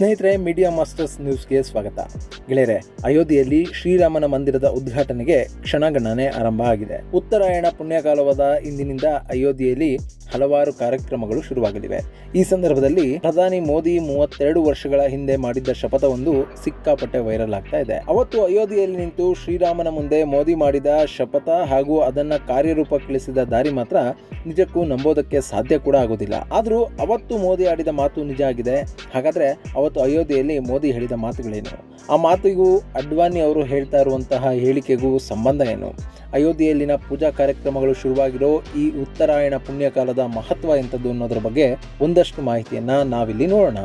ಸ್ನೇಹಿತರೆ media masters ನ್ಯೂಸ್ಗೆ ಸ್ವಾಗತ. ಗೆಳೆಯರೆ, ಅಯೋಧ್ಯೆಯಲ್ಲಿ ಶ್ರೀರಾಮನ ಮಂದಿರದ ಉದ್ಘಾಟನೆಗೆ ಕ್ಷಣಗಣನೆ ಆರಂಭ ಆಗಿದೆ. ಉತ್ತರಾಯಣ ಪುಣ್ಯಕಾಲವಾದ ಇಂದಿನಿಂದ ಅಯೋಧ್ಯೆಯಲ್ಲಿ ಹಲವಾರು ಕಾರ್ಯಕ್ರಮಗಳು ಶುರುವಾಗಲಿವೆ. ಈ ಸಂದರ್ಭದಲ್ಲಿ ಪ್ರಧಾನಿ ಮೋದಿ ಮೂವತ್ತೆರಡು ವರ್ಷಗಳ ಹಿಂದೆ ಮಾಡಿದ್ದ ಶಪಥವೊಂದು ಸಿಕ್ಕಾಪಟ್ಟೆ ವೈರಲ್ ಆಗ್ತಾ ಇದೆ. ಅವತ್ತು ಅಯೋಧ್ಯೆಯಲ್ಲಿ ನಿಂತು ಶ್ರೀರಾಮನ ಮುಂದೆ ಮೋದಿ ಮಾಡಿದ ಶಪಥ ಹಾಗೂ ಅದನ್ನ ಕಾರ್ಯರೂಪಕ್ಕಿಳಿಸಿದ ದಾರಿ ಮಾತ್ರ ನಿಜಕ್ಕೂ ನಂಬೋದಕ್ಕೆ ಸಾಧ್ಯ ಕೂಡ ಆಗೋದಿಲ್ಲ. ಆದರೂ ಅವತ್ತು ಮೋದಿ ಆಡಿದ ಮಾತು ನಿಜ ಆಗಿದೆ. ಹಾಗಾದ್ರೆ ಅವತ್ತು ಅಯೋಧ್ಯೆಯಲ್ಲಿ ಮೋದಿ ಹೇಳಿದ ಮಾತುಗಳೇನು? ಆ ಮಾತಿಗೂ ಅಡ್ವಾನಿ ಅವರು ಹೇಳ್ತಾ ಇರುವಂತಹ ಹೇಳಿಕೆಗೂ ಸಂಬಂಧ ಏನು? ಅಯೋಧ್ಯೆಯಲ್ಲಿನ ಪೂಜಾ ಕಾರ್ಯಕ್ರಮಗಳು ಶುರುವಾಗಿರೋ ಈ ಉತ್ತರಾಯಣ ಪುಣ್ಯಕಾಲದ ಮಹತ್ವ ಎಂಥದ್ದು ಅನ್ನೋದ್ರ ಬಗ್ಗೆ ಒಂದಷ್ಟು ಮಾಹಿತಿಯನ್ನು ನಾವಿಲ್ಲಿ ನೋಡೋಣ.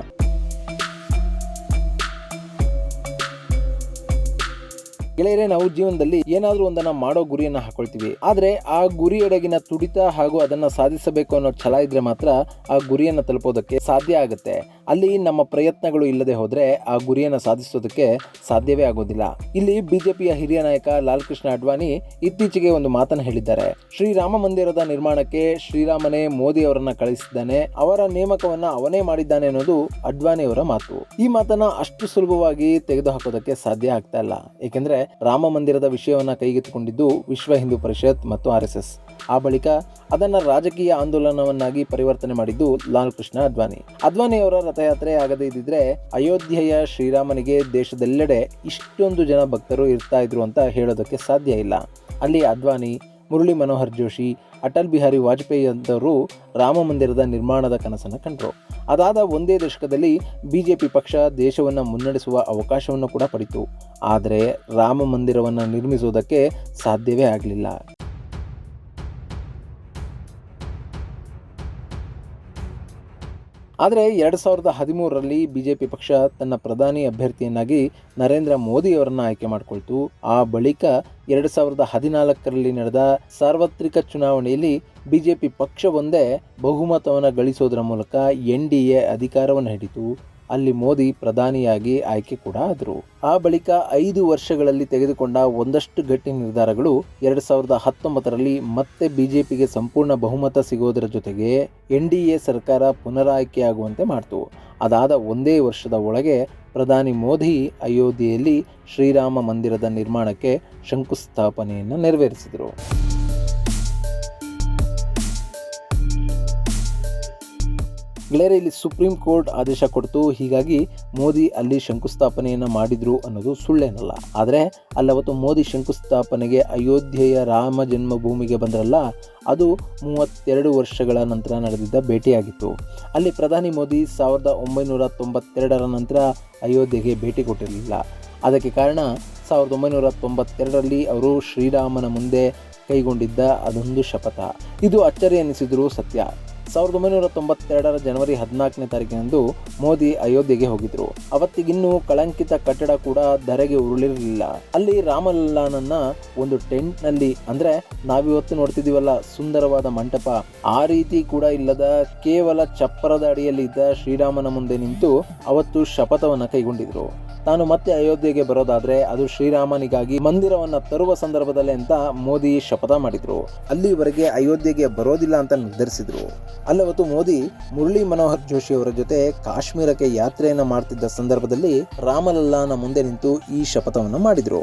ಗೆಳೆಯರೆ, ನಾವು ಜೀವನದಲ್ಲಿ ಏನಾದರೂ ಒಂದನ್ನ ಮಾಡೋ ಗುರಿಯನ್ನ ಹಾಕೊಳ್ತೀವಿ. ಆದ್ರೆ ಆ ಗುರಿಯೆಡೆಗಿನ ತುಡಿತ ಹಾಗೂ ಅದನ್ನ ಸಾಧಿಸಬೇಕು ಅನ್ನೋ ಛಲ ಇದ್ರೆ ಮಾತ್ರ ಆ ಗುರಿಯನ್ನ ತಲುಪೋದಕ್ಕೆ ಸಾಧ್ಯ ಆಗುತ್ತೆ. ಅಲ್ಲಿ ನಮ್ಮ ಪ್ರಯತ್ನಗಳು ಇಲ್ಲದೆ ಹೋದರೆ ಆ ಗುರಿಯನ್ನ ಸಾಧಿಸೋದಕ್ಕೆ ಸಾಧ್ಯವೇ ಆಗೋದಿಲ್ಲ. ಇಲ್ಲಿ ಬಿಜೆಪಿಯ ಹಿರಿಯ ನಾಯಕ ಲಾಲ್ಕೃಷ್ಣ ಅಡ್ವಾಣಿ ಇತ್ತೀಚೆಗೆ ಒಂದು ಮಾತನ್ನು ಹೇಳಿದ್ದಾರೆ. ಶ್ರೀರಾಮ ಮಂದಿರದ ನಿರ್ಮಾಣಕ್ಕೆ ಶ್ರೀರಾಮನೇ ಮೋದಿ ಅವರನ್ನ ಕಳಿಸಿದ್ದಾನೆ, ಅವರ ನೇಮಕವನ್ನ ಅವನೇ ಮಾಡಿದ್ದಾನೆ ಅನ್ನೋದು ಅಡ್ವಾಣಿ ಅವರ ಮಾತು. ಈ ಮಾತನ್ನ ಅಷ್ಟು ಸುಲಭವಾಗಿ ತೆಗೆದುಹಾಕೋದಕ್ಕೆ ಸಾಧ್ಯ ಆಗ್ತಾ ಇಲ್ಲ. ಏಕೆಂದ್ರೆ ರಾಮ ಮಂದಿರದ ವಿಷಯವನ್ನು ಕೈಗೆತ್ತಿಕೊಂಡಿದ್ದು ವಿಶ್ವ ಹಿಂದೂ ಪರಿಷತ್ ಮತ್ತು ಆರ್ ಎಸ್ ಆ ಬಳಿಕ ಅದನ್ನ ರಾಜಕೀಯ ಆಂದೋಲನವನ್ನಾಗಿ ಪರಿವರ್ತನೆ ಮಾಡಿದ್ದು ಲಾಲ್ ಕೃಷ್ಣ ಅದ್ವಾನಿ ಅದ್ವಾನಿ ಅವರ ರಥಯಾತ್ರೆ ಆಗದೇ ಇದ್ದಿದ್ರೆ ಅಯೋಧ್ಯೆಯ ಶ್ರೀರಾಮನಿಗೆ ದೇಶದೆಲ್ಲೆಡೆ ಇಷ್ಟೊಂದು ಜನ ಭಕ್ತರು ಇರ್ತಾ ಇದ್ರು ಅಂತ ಹೇಳೋದಕ್ಕೆ ಸಾಧ್ಯ ಇಲ್ಲ. ಅಲ್ಲಿ ಅದ್ವಾನಿ ಮುರಳಿ ಮನೋಹರ್ ಜೋಶಿ, ಅಟಲ್ ಬಿಹಾರಿ ವಾಜಪೇಯಿ ಅಂತವರು ರಾಮ ಮಂದಿರದ ನಿರ್ಮಾಣದ ಕನಸನ್ನು ಕಂಡರು. ಅದಾದ ಒಂದೇ ದಶಕದಲ್ಲಿ ಬಿಜೆಪಿ ಪಕ್ಷ ದೇಶವನ್ನು ಮುನ್ನಡೆಸುವ ಅವಕಾಶವನ್ನು ಕೂಡ ಪಡಿತು ಆದರೆ ರಾಮ ಮಂದಿರವನ್ನು ನಿರ್ಮಿಸುವುದಕ್ಕೆ ಸಾಧ್ಯವೇ ಆಗಲಿಲ್ಲ. ಆದರೆ ಎರಡು ಸಾವಿರದ ಹದಿಮೂರರಲ್ಲಿ ಬಿ ಜೆ ಪಿ ಪಕ್ಷ ತನ್ನ ಪ್ರಧಾನಿ ಅಭ್ಯರ್ಥಿಯನ್ನಾಗಿ ನರೇಂದ್ರ ಮೋದಿಯವರನ್ನು ಆಯ್ಕೆ ಮಾಡಿಕೊಳ್ತು. ಆ ಬಳಿಕ ಎರಡು ಸಾವಿರದ ಹದಿನಾಲ್ಕರಲ್ಲಿ ನಡೆದ ಸಾರ್ವತ್ರಿಕ ಚುನಾವಣೆಯಲ್ಲಿ ಬಿ ಜೆ ಪಿ ಪಕ್ಷವೊಂದೇ ಬಹುಮತವನ್ನು ಗಳಿಸೋದರ ಮೂಲಕ ಎನ್ ಡಿ ಎ ಅಧಿಕಾರವನ್ನು ಹಿಡಿತು. ಅಲ್ಲಿ ಮೋದಿ ಪ್ರಧಾನಿಯಾಗಿ ಆಯ್ಕೆ ಕೂಡ ಆದರು. ಆ ಬಳಿಕ ಐದು ವರ್ಷಗಳಲ್ಲಿ ತೆಗೆದುಕೊಂಡ ಒಂದಷ್ಟು ಗಟ್ಟಿ ನಿರ್ಧಾರಗಳು ಎರಡ್ ಸಾವಿರದ ಹತ್ತೊಂಬತ್ತರಲ್ಲಿ ಮತ್ತೆ ಬಿಜೆಪಿಗೆ ಸಂಪೂರ್ಣ ಬಹುಮತ ಸಿಗೋದರ ಜೊತೆಗೆ ಎನ್ ಡಿ ಎ ಸರ್ಕಾರ ಪುನರಾಯ್ಕೆಯಾಗುವಂತೆ ಮಾಡಿತು. ಅದಾದ ಒಂದೇ ವರ್ಷದ ಒಳಗೆ ಪ್ರಧಾನಿ ಮೋದಿ ಅಯೋಧ್ಯೆಯಲ್ಲಿ ಶ್ರೀರಾಮ ಮಂದಿರದ ನಿರ್ಮಾಣಕ್ಕೆ ಶಂಕುಸ್ಥಾಪನೆಯನ್ನು ನೆರವೇರಿಸಿದರು. ಗೆಳೆಯರೆ ಇಲ್ಲಿ ಸುಪ್ರೀಂ ಕೋರ್ಟ್ ಆದೇಶ ಕೊಡ್ತು. ಹೀಗಾಗಿ ಮೋದಿ ಅಲ್ಲಿ ಶಂಕುಸ್ಥಾಪನೆಯನ್ನು ಮಾಡಿದ್ರು ಅನ್ನೋದು ಸುಳ್ಳೇನಲ್ಲ. ಆದರೆ ಅಲ್ಲವತ್ತು ಮೋದಿ ಶಂಕುಸ್ಥಾಪನೆಗೆ ಅಯೋಧ್ಯೆಯ ರಾಮ ಜನ್ಮಭೂಮಿಗೆ ಬಂದರಲ್ಲ, ಅದು ಮೂವತ್ತೆರಡು ವರ್ಷಗಳ ನಂತರ ನಡೆದಿದ್ದ ಭೇಟಿಯಾಗಿತ್ತು. ಅಲ್ಲಿ ಪ್ರಧಾನಿ ಮೋದಿ ಸಾವಿರದ ಒಂಬೈನೂರ ತೊಂಬತ್ತೆರಡರ ನಂತರ ಅಯೋಧ್ಯೆಗೆ ಭೇಟಿ ಕೊಟ್ಟಿರಲಿಲ್ಲ. ಅದಕ್ಕೆ ಕಾರಣ ಸಾವಿರದ ಒಂಬೈನೂರ ತೊಂಬತ್ತೆರಡರಲ್ಲಿ ಅವರು ಶ್ರೀರಾಮನ ಮುಂದೆ ಕೈಗೊಂಡಿದ್ದ ಅದೊಂದು ಶಪಥ. ಇದು ಅಚ್ಚರಿ ಎನಿಸಿದರೂ ಸತ್ಯ. ಸಾವಿರದ ಒಂಬೈನೂರ ತೊಂಬತ್ತೆರಡರ ಜನವರಿ ಹದಿನಾಲ್ಕನೇ ತಾರೀಕಿನಂದು ಮೋದಿ ಅಯೋಧ್ಯೆಗೆ ಹೋಗಿದ್ರು. ಅವತ್ತಿಗಿನ್ನೂ ಕಳಂಕಿತ ಕಟ್ಟಡ ಕೂಡ ಧರೆಗೆ ಉರುಳಿರಲಿಲ್ಲ. ಅಲ್ಲಿ ರಾಮಲಲ್ಲಾನನ್ನ ಒಂದು ಟೆಂಟ್ನಲ್ಲಿ ಅಂದ್ರೆ ನಾವಿವತ್ತು ನೋಡ್ತಿದೀವಲ್ಲ ಸುಂದರವಾದ ಮಂಟಪ. ಆ ರೀತಿ ಕೂಡ ಇಲ್ಲದ ಕೇವಲ ಚಪ್ಪರದ ಅಡಿಯಲ್ಲಿ ಇದ್ದ ಶ್ರೀರಾಮನ ಮುಂದೆ ನಿಂತು ಅವತ್ತು ಶಪಥವನ್ನ ಕೈಗೊಂಡಿದ್ರು. ತಾನು ಮತ್ತೆ ಅಯೋಧ್ಯೆಗೆ ಬರೋದಾದ್ರೆ ಅದು ಶ್ರೀರಾಮನಿಗಾಗಿ ಮಂದಿರವನ್ನ ತರುವ ಸಂದರ್ಭದಲ್ಲಿ ಅಂತ ಮೋದಿ ಶಪಥ ಮಾಡಿದ್ರು. ಅಲ್ಲಿವರೆಗೆ ಅಯೋಧ್ಯೆಗೆ ಬರೋದಿಲ್ಲ ಅಂತ ನಿರ್ಧರಿಸಿದ್ರು. ಅಲ್ಲವತ್ತು ಮೋದಿ ಮುರಳಿ ಮನೋಹರ್ ಜೋಶಿ ಅವರ ಜೊತೆ ಕಾಶ್ಮೀರಕ್ಕೆ ಯಾತ್ರೆಯನ್ನ ಮಾಡ್ತಿದ್ದ ಸಂದರ್ಭದಲ್ಲಿ ರಾಮಲಲ್ಲಾನ ಮುಂದೆ ನಿಂತು ಈ ಶಪಥವನ್ನು ಮಾಡಿದ್ರು.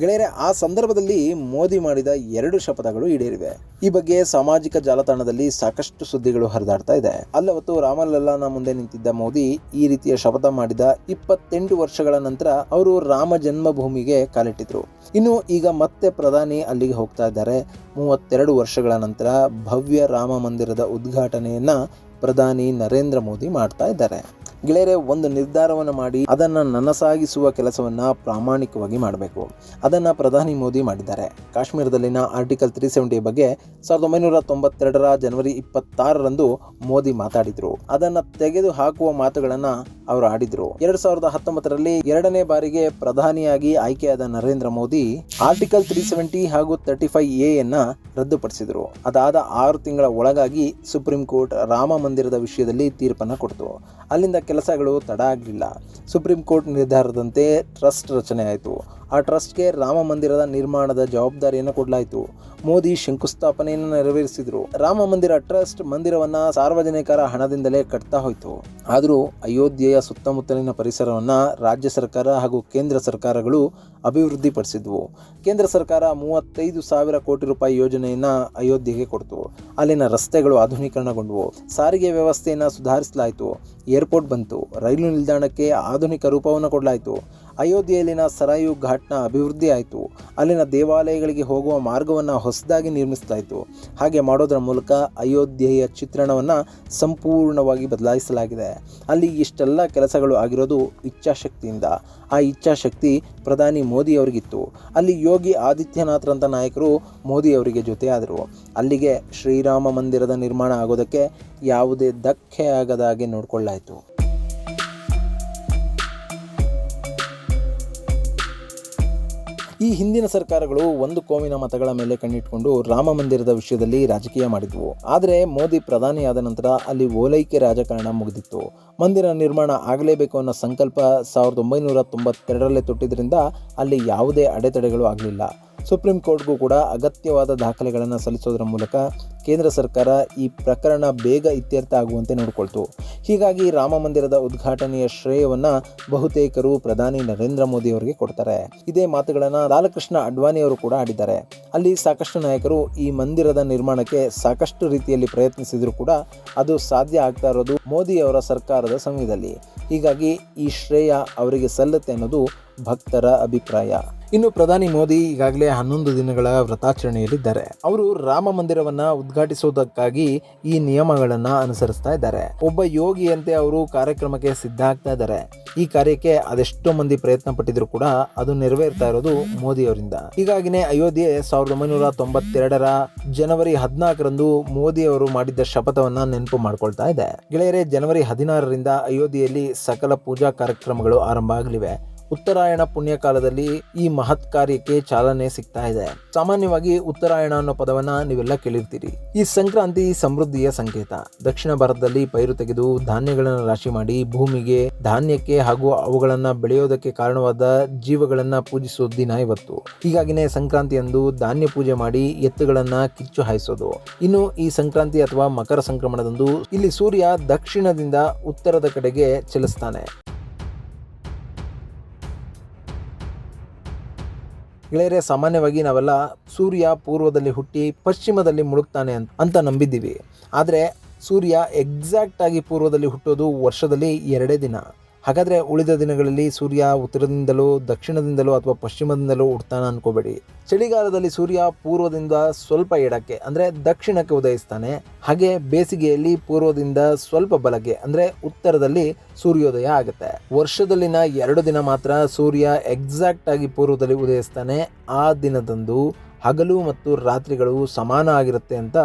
ಗೆಳೆಯರೆ, ಆ ಸಂದರ್ಭದಲ್ಲಿ ಮೋದಿ ಮಾಡಿದ ಎರಡು ಶಪಥಗಳು ಈಡೇರಿವೆ. ಈ ಬಗ್ಗೆ ಸಾಮಾಜಿಕ ಜಾಲತಾಣದಲ್ಲಿ ಸಾಕಷ್ಟು ಸುದ್ದಿಗಳು ಹರಿದಾಡ್ತಾ ಇದೆ. ಅಲ್ಲವತ್ತು ರಾಮಲಲ್ಲಾನ ಮುಂದೆ ನಿಂತಿದ್ದ ಮೋದಿ ಈ ರೀತಿಯ ಶಪಥ ಮಾಡಿದ ಇಪ್ಪತ್ತೆಂಟು ವರ್ಷಗಳ ನಂತರ ಅವರು ರಾಮ ಜನ್ಮಭೂಮಿಗೆ ಕಾಲಿಟ್ಟಿದ್ರು. ಇನ್ನು ಈಗ ಮತ್ತೆ ಪ್ರಧಾನಿ ಅಲ್ಲಿಗೆ ಹೋಗ್ತಾ ಇದ್ದಾರೆ. ಮೂವತ್ತೆರಡು ವರ್ಷಗಳ ನಂತರ ಭವ್ಯ ರಾಮ ಮಂದಿರದ ಉದ್ಘಾಟನೆಯನ್ನ ಪ್ರಧಾನಿ ನರೇಂದ್ರ ಮೋದಿ ಮಾಡ್ತಾ ಇದ್ದಾರೆ. ಗೆಳೆಯರೆ, ಒಂದು ನಿರ್ಧಾರವನ್ನು ಮಾಡಿ, ಅದನ್ನು ನನಸಾಗಿಸುವ ಕೆಲಸವನ್ನ ಪ್ರಾಮಾಣಿಕವಾಗಿ ಮಾಡಬೇಕು. ಅದನ್ನು ಪ್ರಧಾನಿ ಮೋದಿ ಮಾಡಿದ್ದಾರೆ. ಕಾಶ್ಮೀರದಲ್ಲಿನ ಆರ್ಟಿಕಲ್ ತ್ರೀ ಸೆವೆಂಟಿ ಬಗ್ಗೆ ಸಾವಿರದ ಒಂಬೈನೂರ ತೊಂಬತ್ತೆರಡರ ಜನವರಿ ಇಪ್ಪತ್ತಾರರಂದು ಮೋದಿ ಮಾತಾಡಿದ್ರು. ಅದನ್ನು ತೆಗೆದು ಹಾಕುವ ಮಾತುಗಳನ್ನ ಅವರು ಆಡಿದ್ರು. ಎರಡ್ ಸಾವಿರದ ಹತ್ತೊಂಬತ್ತರಲ್ಲಿ ಎರಡನೇ ಬಾರಿಗೆ ಪ್ರಧಾನಿಯಾಗಿ ಆಯ್ಕೆಯಾದ Narendra Modi article three seventy ಹಾಗೂ ತರ್ಟಿ ಫೈವ್ ಎ ಯನ್ನ ರದ್ದುಪಡಿಸಿದ್ರು. ಅದಾದ ಆರು ತಿಂಗಳ ಒಳಗಾಗಿ ಸುಪ್ರೀಂ ಕೋರ್ಟ್ ರಾಮ ಮಂದಿರದ ವಿಷಯದಲ್ಲಿ ತೀರ್ಪನ್ನು ಕೊಡ್ತು. ಅಲ್ಲಿಂದ ಕೆಲಸಗಳು ತಡ ಆಗಲಿಲ್ಲ. ಸುಪ್ರೀಂ ಕೋರ್ಟ್ ನಿರ್ಧಾರದಂತೆ ಟ್ರಸ್ಟ್ ರಚನೆ ಆಯಿತು. ಆ ಟ್ರಸ್ಟ್ಗೆ ರಾಮ ಮಂದಿರದ ನಿರ್ಮಾಣದ ಜವಾಬ್ದಾರಿಯನ್ನು ಕೊಡಲಾಯಿತು. ಮೋದಿ ಶಂಕುಸ್ಥಾಪನೆಯನ್ನು ನೆರವೇರಿಸಿದ್ರು. ರಾಮ ಮಂದಿರ ಟ್ರಸ್ಟ್ ಮಂದಿರವನ್ನ ಸಾರ್ವಜನಿಕರ ಹಣದಿಂದಲೇ ಕಟ್ತಾ ಹೋಯಿತು. ಆದರೂ ಅಯೋಧ್ಯೆಯ ಸುತ್ತಮುತ್ತಲಿನ ಪರಿಸರವನ್ನ ರಾಜ್ಯ ಸರ್ಕಾರ ಹಾಗೂ ಕೇಂದ್ರ ಸರ್ಕಾರಗಳು ಅಭಿವೃದ್ಧಿಪಡಿಸಿದ್ವು. ಕೇಂದ್ರ ಸರ್ಕಾರ ಮೂವತ್ತೈದು ಸಾವಿರ ಕೋಟಿ ರೂಪಾಯಿ ಯೋಜನೆಯನ್ನ ಅಯೋಧ್ಯೆಗೆ ಕೊಡ್ತು. ಅಲ್ಲಿನ ರಸ್ತೆಗಳು ಆಧುನೀಕರಣಗೊಂಡವು. ಸಾರಿಗೆ ವ್ಯವಸ್ಥೆಯನ್ನು ಸುಧಾರಿಸಲಾಯಿತು. ಏರ್ಪೋರ್ಟ್ ಬಂತು. ರೈಲು ನಿಲ್ದಾಣಕ್ಕೆ ಆಧುನಿಕ ರೂಪವನ್ನು ಕೊಡಲಾಯಿತು. ಅಯೋಧ್ಯೆಯಲ್ಲಿನ ಸರಾಯು ಘಾಟ್ನ ಅಭಿವೃದ್ಧಿ ಆಯಿತು. ಅಲ್ಲಿನ ದೇವಾಲಯಗಳಿಗೆ ಹೋಗುವ ಮಾರ್ಗವನ್ನು ಹೊಸದಾಗಿ ನಿರ್ಮಿಸಲಾಯಿತು. ಹಾಗೆ ಮಾಡೋದರ ಮೂಲಕ ಅಯೋಧ್ಯೆಯ ಚಿತ್ರಣವನ್ನು ಸಂಪೂರ್ಣವಾಗಿ ಬದಲಾಯಿಸಲಾಗಿದೆ. ಅಲ್ಲಿ ಇಷ್ಟೆಲ್ಲ ಕೆಲಸಗಳು ಆಗಿರೋದು ಇಚ್ಛಾಶಕ್ತಿಯಿಂದ. ಆ ಇಚ್ಛಾಶಕ್ತಿ ಪ್ರಧಾನಿ ಮೋದಿ ಅವರಿಗಿತ್ತು. ಅಲ್ಲಿ ಯೋಗಿ ಆದಿತ್ಯನಾಥ್ರಂಥ ನಾಯಕರು ಮೋದಿ ಅವರಿಗೆ ಜೊತೆಯಾದರು. ಅಲ್ಲಿಗೆ ಶ್ರೀರಾಮ ಮಂದಿರದ ನಿರ್ಮಾಣ ಆಗೋದಕ್ಕೆ ಯಾವುದೇ ಧಕ್ಕೆ ಆಗದ ಹಾಗೆ ನೋಡಿಕೊಳ್ಳಾಯಿತು. ಈ ಹಿಂದಿನ ಸರ್ಕಾರಗಳು ಒಂದು ಕೋಮಿನ ಮತಗಳ ಮೇಲೆ ಕಣ್ಣಿಟ್ಕೊಂಡು ರಾಮ ಮಂದಿರದ ವಿಷಯದಲ್ಲಿ ರಾಜಕೀಯ ಮಾಡಿದ್ವು. ಆದರೆ ಮೋದಿ ಪ್ರಧಾನಿಯಾದ ನಂತರ ಅಲ್ಲಿ ಓಲೈಕೆ ರಾಜಕಾರಣ ಮುಗಿದಿತ್ತು. ಮಂದಿರ ನಿರ್ಮಾಣ ಆಗಲೇಬೇಕು ಅನ್ನೋ ಸಂಕಲ್ಪ ಸಾವಿರದ ಒಂಬೈನೂರ ತೊಂಬತ್ತೆರಡರಲ್ಲೇ ತೊಟ್ಟಿದ್ದರಿಂದ ಅಲ್ಲಿ ಯಾವುದೇ ಅಡೆತಡೆಗಳು ಆಗಲಿಲ್ಲ. ಸುಪ್ರೀಂ ಕೋರ್ಟ್ಗೂ ಕೂಡ ಅಗತ್ಯವಾದ ದಾಖಲೆಗಳನ್ನು ಸಲ್ಲಿಸೋದರ ಮೂಲಕ ಕೇಂದ್ರ ಸರ್ಕಾರ ಈ ಪ್ರಕರಣ ಬೇಗ ಇತ್ಯರ್ಥ ಆಗುವಂತೆ ನೋಡಿಕೊಳ್ತು. ಹೀಗಾಗಿ ರಾಮ ಮಂದಿರದ ಉದ್ಘಾಟನೆಯ ಶ್ರೇಯವನ್ನು ಬಹುತೇಕರು ಪ್ರಧಾನಿ ನರೇಂದ್ರ ಮೋದಿ ಅವರಿಗೆ ಕೊಡ್ತಾರೆ. ಇದೇ ಮಾತುಗಳನ್ನು ಲಾಲಕೃಷ್ಣ ಅಡ್ವಾಣಿ ಅವರು ಕೂಡ ಆಡಿದ್ದಾರೆ. ಅಲ್ಲಿ ಸಾಕಷ್ಟು ನಾಯಕರು ಈ ಮಂದಿರದ ನಿರ್ಮಾಣಕ್ಕೆ ಸಾಕಷ್ಟು ರೀತಿಯಲ್ಲಿ ಪ್ರಯತ್ನಿಸಿದರೂ ಕೂಡ ಅದು ಸಾಧ್ಯ ಆಗ್ತಾ ಇರೋದು ಮೋದಿ ಅವರ ಸರ್ಕಾರದ ಸಮಯದಲ್ಲಿ ಹೀಗಾಗಿ ಈ ಶ್ರೇಯ ಅವರಿಗೆ ಸಲ್ಲತೆ ಅನ್ನೋದು ಭಕ್ತರ ಅಭಿಪ್ರಾಯ. ಇನ್ನು ಪ್ರಧಾನಿ ಮೋದಿ ಈಗಾಗಲೇ ಹನ್ನೊಂದು ದಿನಗಳ ವ್ರತಾಚರಣೆಯಲ್ಲಿದ್ದಾರೆ. ಅವರು ರಾಮ ಮಂದಿರವನ್ನ ಉದ್ಘಾಟಿಸುವುದಕ್ಕಾಗಿ ಈ ನಿಯಮಗಳನ್ನ ಅನುಸರಿಸ್ತಾ ಇದ್ದಾರೆ. ಒಬ್ಬ ಯೋಗಿಯಂತೆ ಅವರು ಕಾರ್ಯಕ್ರಮಕ್ಕೆ ಸಿದ್ಧ ಆಗ್ತಾ ಇದ್ದಾರೆ. ಈ ಕಾರ್ಯಕ್ಕೆ ಅದೆಷ್ಟೋ ಮಂದಿ ಪ್ರಯತ್ನ ಪಟ್ಟಿದ್ರು ಕೂಡ ಅದು ನೆರವೇರ್ತಾ ಇರೋದು ಮೋದಿ ಅವರಿಂದ. ಹೀಗಾಗಿನೇ ಅಯೋಧ್ಯೆ ಸಾವಿರದ ಒಂಬೈನೂರ ತೊಂಬತ್ತೆರಡರ ಜನವರಿ ಹದಿನಾಲ್ಕರಂದು ಮೋದಿ ಅವರು ಮಾಡಿದ್ದ ಶಪಥವನ್ನ ನೆನಪು ಮಾಡ್ಕೊಳ್ತಾ ಇದೆ. ಗೆಳೆಯರೆ, ಜನವರಿ ಹದಿನಾರರಿಂದ ಅಯೋಧ್ಯೆಯಲ್ಲಿ ಸಕಲ ಪೂಜಾ ಕಾರ್ಯಕ್ರಮಗಳು ಆರಂಭ ಆಗಲಿವೆ. ಉತ್ತರಾಯಣ ಪುಣ್ಯಕಾಲದಲ್ಲಿ ಈ ಮಹತ್ ಕಾರ್ಯಕ್ಕೆ ಚಾಲನೆ ಸಿಗ್ತಾ ಇದೆ. ಸಾಮಾನ್ಯವಾಗಿ ಉತ್ತರಾಯಣ ಅನ್ನೋ ಪದವನ್ನ ನೀವೆಲ್ಲ ಕೇಳಿರ್ತೀರಿ. ಈ ಸಂಕ್ರಾಂತಿ ಸಮೃದ್ಧಿಯ ಸಂಕೇತ. ದಕ್ಷಿಣ ಭಾರತದಲ್ಲಿ ಪೈರು ತೆಗೆದು ಧಾನ್ಯಗಳನ್ನು ರಾಶಿ ಮಾಡಿ ಭೂಮಿಗೆ ಧಾನ್ಯಕ್ಕೆ ಹಾಗೂ ಅವುಗಳನ್ನ ಬೆಳೆಯೋದಕ್ಕೆ ಕಾರಣವಾದ ಜೀವಗಳನ್ನ ಪೂಜಿಸೋ ದಿನ ಇವತ್ತು. ಹೀಗಾಗಿನೇ ಸಂಕ್ರಾಂತಿ ಸಂಕ್ರಾಂತಿಯಂದು ಧಾನ್ಯ ಪೂಜೆ ಮಾಡಿ ಎತ್ತುಗಳನ್ನ ಕಿಚ್ಚು ಹಾಯಿಸೋದು. ಇನ್ನು ಈ ಸಂಕ್ರಾಂತಿ ಅಥವಾ ಮಕರ ಸಂಕ್ರಮಣದಂದು ಇಲ್ಲಿ ಸೂರ್ಯ ದಕ್ಷಿಣದಿಂದ ಉತ್ತರದ ಕಡೆಗೆ ಚಲಿಸ್ತಾನೆ. ಗೆಳೆಯರೆ, ಸಾಮಾನ್ಯವಾಗಿ ನಾವೆಲ್ಲ ಸೂರ್ಯ ಪೂರ್ವದಲ್ಲಿ ಹುಟ್ಟಿ ಪಶ್ಚಿಮದಲ್ಲಿ ಮುಳುಗ್ತಾನೆ ಅಂತ ನಂಬಿದ್ದೀವಿ. ಆದರೆ ಸೂರ್ಯ ಎಕ್ಸಾಕ್ಟ್ ಆಗಿ ಪೂರ್ವದಲ್ಲಿ ಹುಟ್ಟೋದು ವರ್ಷದಲ್ಲಿ ಎರಡೇ ದಿನ. ಹಾಗಾದರೆ ಉಳಿದ ದಿನಗಳಲ್ಲಿ ಸೂರ್ಯ ಉತ್ತರದಿಂದಲೋ ದಕ್ಷಿಣದಿಂದಲೋ ಅಥವಾ ಪಶ್ಚಿಮದಿಂದಲೋ ಹುಡ್ತಾನೆ ಅನ್ಕೋಬೇಡಿ. ಚಳಿಗಾಲದಲ್ಲಿ ಸೂರ್ಯ ಪೂರ್ವದಿಂದ ಸ್ವಲ್ಪ ಎಡಕ್ಕೆ, ಅಂದರೆ ದಕ್ಷಿಣಕ್ಕೆ ಉದಯಿಸ್ತಾನೆ. ಹಾಗೆ ಬೇಸಿಗೆಯಲ್ಲಿ ಪೂರ್ವದಿಂದ ಸ್ವಲ್ಪ ಬಲಕ್ಕೆ, ಅಂದರೆ ಉತ್ತರದಲ್ಲಿ ಸೂರ್ಯೋದಯ ಆಗುತ್ತೆ. ವರ್ಷದಲ್ಲಿನ ಎರಡು ದಿನ ಮಾತ್ರ ಸೂರ್ಯ ಎಕ್ಸಾಕ್ಟ್ ಆಗಿ ಪೂರ್ವದಲ್ಲಿ ಉದಯಿಸ್ತಾನೆ. ಆ ದಿನದಂದು ಹಗಲು ಮತ್ತು ರಾತ್ರಿಗಳು ಸಮಾನ ಆಗಿರುತ್ತೆ ಅಂತ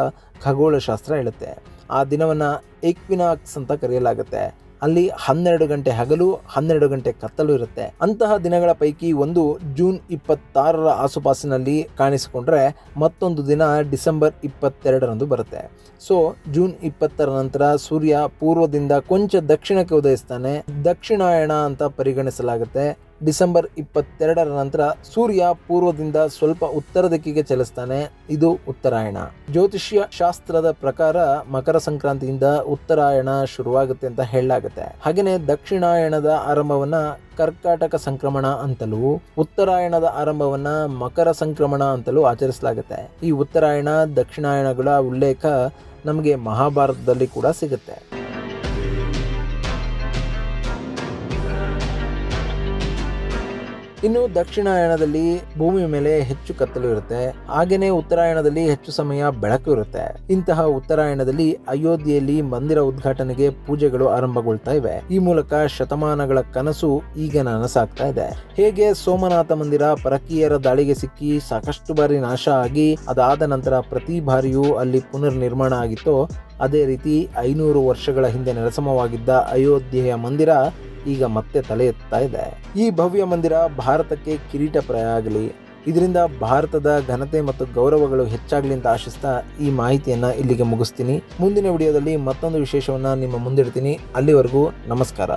ಖಗೋಳಶಾಸ್ತ್ರ ಹೇಳುತ್ತೆ. ಆ ದಿನವನ್ನು ಎಕ್ವಿನಾಕ್ಸ್ ಅಂತ ಕರೆಯಲಾಗುತ್ತೆ. ಅಲ್ಲಿ ಹನ್ನೆರಡು ಗಂಟೆ ಹಗಲು, ಹನ್ನೆರಡು ಗಂಟೆ ಕತ್ತಲು ಇರುತ್ತೆ. ಅಂತಹ ದಿನಗಳ ಪೈಕಿ ಒಂದು ಜೂನ್ ಇಪ್ಪತ್ತಾರರ ಆಸುಪಾಸಿನಲ್ಲಿ ಕಾಣಿಸಿಕೊಂಡ್ರೆ ಮತ್ತೊಂದು ದಿನ ಡಿಸೆಂಬರ್ ಇಪ್ಪತ್ತೆರಡರಂದು ಬರುತ್ತೆ. ಸೊ, ಜೂನ್ ಇಪ್ಪತ್ತರ ನಂತರ ಸೂರ್ಯ ಪೂರ್ವದಿಂದ ಕೊಂಚ ದಕ್ಷಿಣಕ್ಕೆ ಉದಯಿಸ್ತಾನೆ. ದಕ್ಷಿಣಾಯಣ ಅಂತ ಪರಿಗಣಿಸಲಾಗುತ್ತೆ. ಡಿಸೆಂಬರ್ ಇಪ್ಪತ್ತೆರಡರ ನಂತರ ಸೂರ್ಯ ಪೂರ್ವದಿಂದ ಸ್ವಲ್ಪ ಉತ್ತರ ದಿಕ್ಕಿಗೆ ಚಲಿಸ್ತಾನೆ. ಇದು ಉತ್ತರಾಯಣ. ಜ್ಯೋತಿಷ್ಯ ಶಾಸ್ತ್ರದ ಪ್ರಕಾರ ಮಕರ ಸಂಕ್ರಾಂತಿಯಿಂದ ಉತ್ತರಾಯಣ ಶುರುವಾಗುತ್ತೆ ಅಂತ ಹೇಳಲಾಗುತ್ತೆ. ಹಾಗೆಯೇ ದಕ್ಷಿಣಾಯಣದ ಆರಂಭವನ್ನ ಕರ್ಕಾಟಕ ಸಂಕ್ರಮಣ ಅಂತಲೂ, ಉತ್ತರಾಯಣದ ಆರಂಭವನ್ನ ಮಕರ ಸಂಕ್ರಮಣ ಅಂತಲೂ ಆಚರಿಸಲಾಗುತ್ತೆ. ಈ ಉತ್ತರಾಯಣ, ದಕ್ಷಿಣಾಯಣಗಳ ಉಲ್ಲೇಖ ನಮಗೆ ಮಹಾಭಾರತದಲ್ಲಿ ಕೂಡ ಸಿಗುತ್ತೆ. ಇನ್ನು ದಕ್ಷಿಣಾಯಣದಲ್ಲಿ ಭೂಮಿ ಮೇಲೆ ಹೆಚ್ಚು ಕತ್ತಲು ಇರುತ್ತೆ. ಹಾಗೇನೆ ಉತ್ತರಾಯಣದಲ್ಲಿ ಹೆಚ್ಚು ಸಮಯ ಬೆಳಕು ಇರುತ್ತೆ. ಇಂತಹ ಉತ್ತರಾಯಣದಲ್ಲಿ ಅಯೋಧ್ಯೆಯಲ್ಲಿ ಮಂದಿರ ಉದ್ಘಾಟನೆಗೆ ಪೂಜೆಗಳು ಆರಂಭಗೊಳ್ತಾ ಇವೆ. ಈ ಮೂಲಕ ಶತಮಾನಗಳ ಕನಸು ಈಗ ನನಸಾಗ್ತಾ ಇದೆ. ಹೇಗೆ ಸೋಮನಾಥ ಮಂದಿರ ಪರಕೀಯರ ದಾಳಿಗೆ ಸಿಕ್ಕಿ ಸಾಕಷ್ಟು ಬಾರಿ ನಾಶ ಆಗಿ ಅದಾದ ನಂತರ ಪ್ರತಿ ಬಾರಿಯೂ ಅಲ್ಲಿ ಪುನರ್ ನಿರ್ಮಾಣ ಆಗಿತ್ತೋ, ಅದೇ ರೀತಿ ಐನೂರು ವರ್ಷಗಳ ಹಿಂದೆ ನೆಲಸಮವಾಗಿದ್ದ ಅಯೋಧ್ಯೆಯ ಮಂದಿರ ಈಗ ಮತ್ತೆ ತಲೆ ಎತ್ತಾ ಇದೆ. ಈ ಭವ್ಯ ಮಂದಿರ ಭಾರತಕ್ಕೆ ಕಿರೀಟಪ್ರಾಯ ಆಗಲಿ ಇದರಿಂದ ಭಾರತದ ಘನತೆ ಮತ್ತು ಗೌರವಗಳು ಹೆಚ್ಚಾಗಲಿ ಅಂತ ಆಶಿಸ್ತಾ ಈ ಮಾಹಿತಿಯನ್ನ ಇಲ್ಲಿಗೆ ಮುಗಿಸ್ತೀನಿ. ಮುಂದಿನ ವಿಡಿಯೋದಲ್ಲಿ ಮತ್ತೊಂದು ವಿಶೇಷವನ್ನ ನಿಮ್ಮ ಮುಂದಿಡ್ತೀನಿ. ಅಲ್ಲಿವರೆಗೂ ನಮಸ್ಕಾರ.